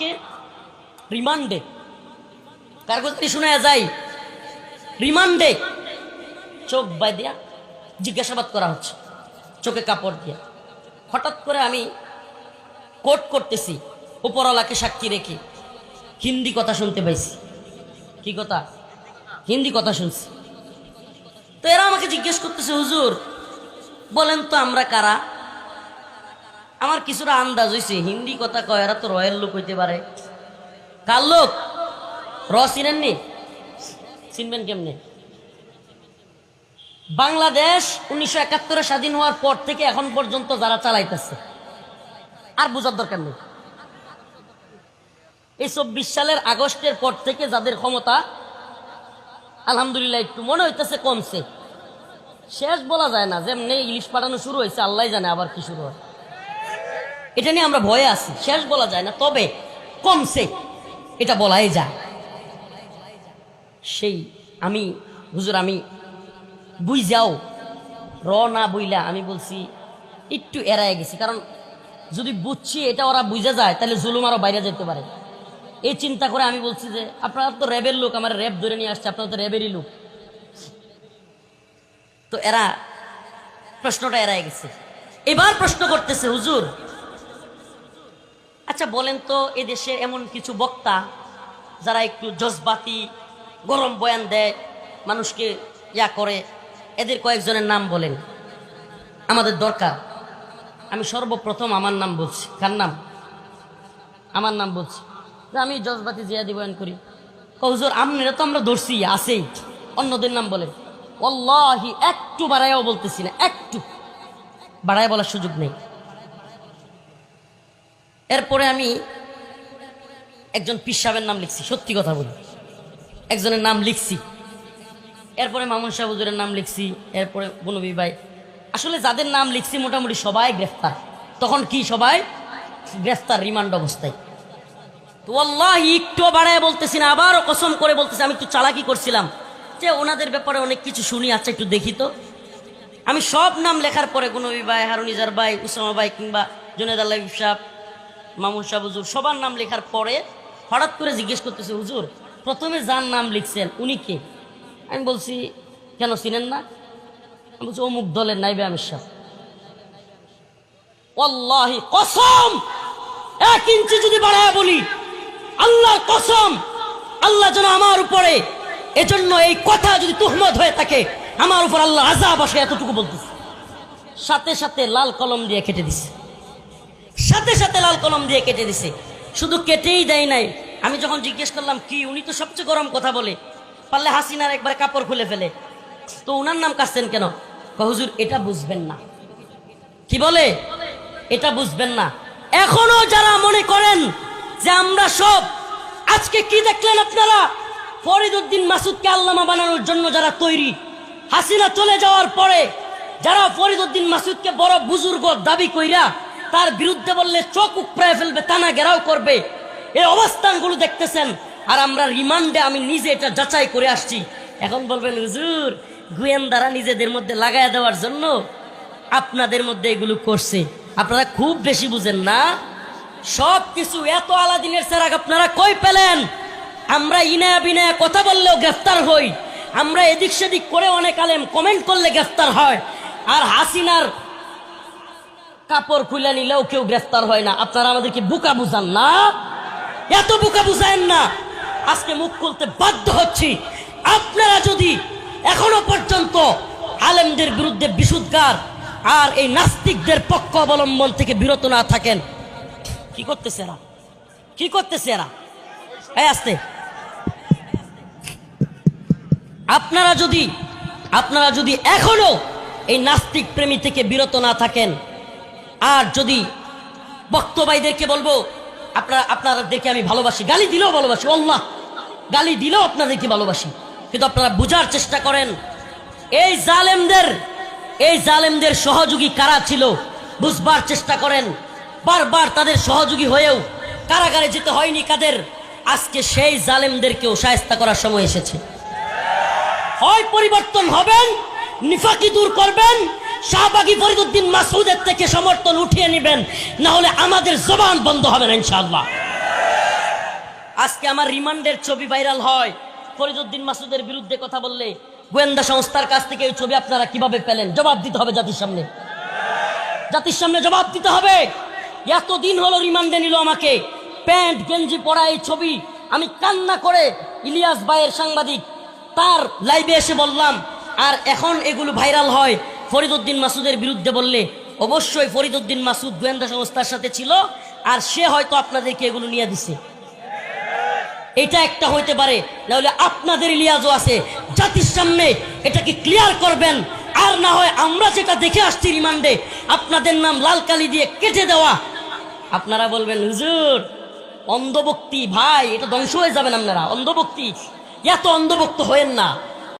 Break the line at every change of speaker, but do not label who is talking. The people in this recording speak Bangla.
আমাকে রিমান্ডে। কার কথা শোনা যায়, রিমান্ডে চোখ বাই দিয়া জিজ্ঞাসাবাদ করা হচ্ছে, চোখে কাপড় দিয়ে। হঠাৎ করে আমি কোর্ট করতেছি, উপরওয়ালাকে সাক্ষী রেখে হিন্দি কথা শুনতে পাইছি। কি কথা? হিন্দি কথা শুনছি। তো এরা আমাকে জিজ্ঞেস করতেছে, হুজুর, বলেন তো আমরা কারা? আমার কিছুটা আন্দাজ হয়েছে হিন্দি কথা কয়, এরা তো রয়্যাল লোক হইতে পারে। কার লোক? র চিনেননি? চিনবেন কেমনে? বাংলাদেশ উনিশশো একাত্তরে স্বাধীন হওয়ার পর থেকে এখন পর্যন্ত যারা চালাইতেছে। আর বোঝার দরকার নেই। এই চব্বিশ সালের আগস্টের পর থেকে যাদের ক্ষমতা, আলহামদুলিল্লাহ একটু মনে হইতেছে কমছে। শেষ বলা যায় না, যেমনি ইলিশ পাঠানো শুরু হয়েছে আল্লাহ জানে আবার কি শুরু হয়। এটা নিয়ে আমরা ভয়ে আছি। শেষ বলা যায় না, তবে কমছে এটা বলাই যায়। সেই আমি, হুজুর আমি বুঝ যাও র না বইলা আমি বলছি একটু এড়ায় গেছি। কারণ যদি বুঝছি এটা ওরা বুঝে যায়, তাহলে জুলুম আরও বাইরে যেতে পারে। এই চিন্তা করে আমি বলছি যে, আপনারা তো র্যাবের লোক, আমার র্যাব ধরে নিয়ে আসছে, আপনারা তো র্যাবেরই লোক। তো এরা প্রশ্নটা এড়ায় গেছে। এবার প্রশ্ন করতেছে, হুজুর আচ্ছা বলেন তো এ দেশের এমন কিছু বক্তা যারা একটু জজবাতি, গরম বয়ান দেয়, মানুষকে ইয়া করে, এদের কয়েকজনের নাম বলেন। আমাদের দরকার। আমি সর্বপ্রথম আমার নাম বলছি। কার নাম? আমার নাম বলছি। যে আমি জজবাতি জিয়াদি বয়ান করি। কও, হুজুর তো আমরা ধরছি, আছেই। অন্যদের নাম বলেন। অল্লাহি একটু বাড়াইও বলতেছি না, একটু। বাড়ায় বলার সুযোগ নেই। এরপরে আমি একজন পিসাবের নাম লিখছি, সত্যি কথা বলি। একজনের নাম লিখছি। এরপরে মামুন শাহ নাম লিখছি, এরপরে বনবী ভাই। আসলে যাদের নাম লিখছি, মোটামুটি সবাই গ্রেফতার। তখন কি সবাই? গ্রেফতার, রিমান্ড অবস্থায়। তো আল্লাহ একটু বাড়ায় বলতেছি না, আবারও কসম করে বলতেছি, আমি একটু চালাকি করছিলাম। যে ওনাদের ব্যাপারে অনেক কিছু শুনি আচ্ছা একটু দেখি তো। আমি সব নাম লেখার পরে গুনবী ভাই হারুনিজার ভাই, উসামা ভাই কিংবা জুনেদ আল্লাহ সাহ মামুন শাহ হুজুর, সবার নাম লেখার পরে হঠাৎ করে জিজ্ঞেস করতেছে, হুজুর, প্রথমে যার নাম লিখছেন, উনি কে? আমি বলছি, কেন চিনেন না? আমি বলছি, অমুক দলের নাইবে আমির অল্লাহি কসম! এক ইঞ্চি যদি বাড়ায় বলি, আল্লাহর কসম! আল্লাহ যেন আমার উপরে এজন্য এই কথা যদি তুহমত হয়ে থাকে, আমার উপর আল্লাহ আজাব আসে এতটুকু বলতেছে। সাথে সাথে লাল কলম দিয়ে কেটে দিছে। সাথে সাথে লাল কলম দিয়ে কেটে দিছে। শুধু কেটেই দেয় নাই। আমি যখন জিজ্ঞেস করলাম, কি, উনি তো সবচেয়ে গরম কথা বলে। পারলে হাসিনার একবার কাপড় খুলে ফেলে। তো উনার নাম কাটছেন কেন? হুজুর, এটা বুঝবেন না। কি বলে? এটা বুঝবেন না। এখনও যারা মনে করেন যে আমরা সব, আজকে কি দেখলেন আপনারা? ফরিদুদ্দিন মাসুদকে আল্লামা বানানোর জন্য যারা তৈরি, হাসিনা চলে যাওয়ার পরে যারা ফরিদুদ্দিন মাসুদকে বড় বুজুর্গ দাবি কইরা তার বিরুদ্ধে বললে চোখ উপড়ায় ফেলবে, টানা ঘেরাও করবে। এই অবস্থানগুলো দেখতেছেন, আর আমরা রিমান্ডে আমি নিজে এটা যাচাই করে আসছি। এখন বলবেন, হুজুর, গোয়েন্দারা নিজেদের মধ্যে লাগায় দেওয়ার জন্য আপনাদের মধ্যে এগুলো করছে। আপনারা খুব বেশি বুঝেন না। সব কিছু এত আলাদিনের সেরাক আপনারা কই পেলেন? আমরা ইনায়া বিনায়া কথা বললেও গ্রেফতার হই। আমরা এদিক সেদিক করে অনেক আলেম কমেন্ট করলে গ্রেফতার হয়। আর হাসিনার কাপড় খুলে নিলেও কেউ গ্রেফতার হয় না। আপনারা আমাদেরকে বুকা বুঝান না? এত বুকা বুঝায়েন না। আজকে মুখ খুলতে বাধ্য হচ্ছি। আপনারা যদি এখনও পর্যন্ত আলেমদের বিরুদ্ধে বিশুদ্ধার আর এই নাস্তিকদের পক্ষ অবলম্বন থেকে বিরত না থাকেন, কি করতেছে এরা? কি করতেছে এরা? এই আসতে। আপনারা যদি আপনারা যদি এখনও এই নাস্তিক প্রেমী থেকে বিরত না থাকেন আর যদি বক্তবাইদেরকে বলব, আপনারা আপনাদেরকে আমি ভালোবাসি, গালি দিলেও ভালোবাসি আল্লাহ গালি দিলেও আপনাদেরকে ভালোবাসি, কিন্তু আপনারা বোঝার চেষ্টা করেন, এই জালেমদের এই জালেমদের সহযোগী কারা ছিল, বুঝবার চেষ্টা করেন, বারবার তাদের সহযোগী হয়েও কারাগারে যেতে হয়নি কাদের, আজকে সেই জালেমদেরকেও সায়স্তা করার সময় এসেছে। হয় পরিবর্তন হবেন, নিফাকি দূর করবেন শাহবাগী ফরিদুদ্দিন মাসুদের থেকে সমর্থন উঠিয়ে নেবেন না হলে আমাদের জবান বন্ধ হবে না ইনশাআল্লাহ। আজকে আমার রিমান্ডের ছবি ভাইরাল হয়। ফরিদুদ্দিন মাসুদের বিরুদ্ধে কথা বললে গোয়েন্দা সংস্থার কাছ থেকে এই ছবি আপনারা কীভাবে পেলেন? জবাব দিতে হবে জাতির সামনে। জাতির সামনে জবাব দিতে হবে। এতদিন হলো রিমান্ডে নিল আমাকে। প্যান্ট, গেঞ্জি পরা এই ছবি। আমি কান্না করে ইলিয়াস ভাইয়ের সাংবাদিক, তার লাইভে এসে বললাম, আর এখন এগুলো ভাইরাল হয়। ফরিদুদ্দিন মাসুদের বিরুদ্ধে বললে অবশ্যই ফরিদুদ্দিন মাসুদ গোয়েন্দা সংস্থার সাথে ছিল, আর সে হয়তো আপনাদেরকে এগুলো নিয়ে দিছে। এটা একটা হইতে পারে, নাহলে আপনাদের লিয়াজও আছে। জাতির সামনে এটাকে ক্লিয়ার করবেন, আর না হয় আমরা যেটা দেখে আসছি রিমান্ডে, আপনাদের নাম লাল কালি দিয়ে কেটে দেওয়া। আপনারা বলবেন, হুজুর, অন্ধভক্তি, ভাই, এটা ধ্বংস হয়ে যাবেন আপনারা, অন্ধভক্তি। এত অন্ধভক্ত হয়েন না।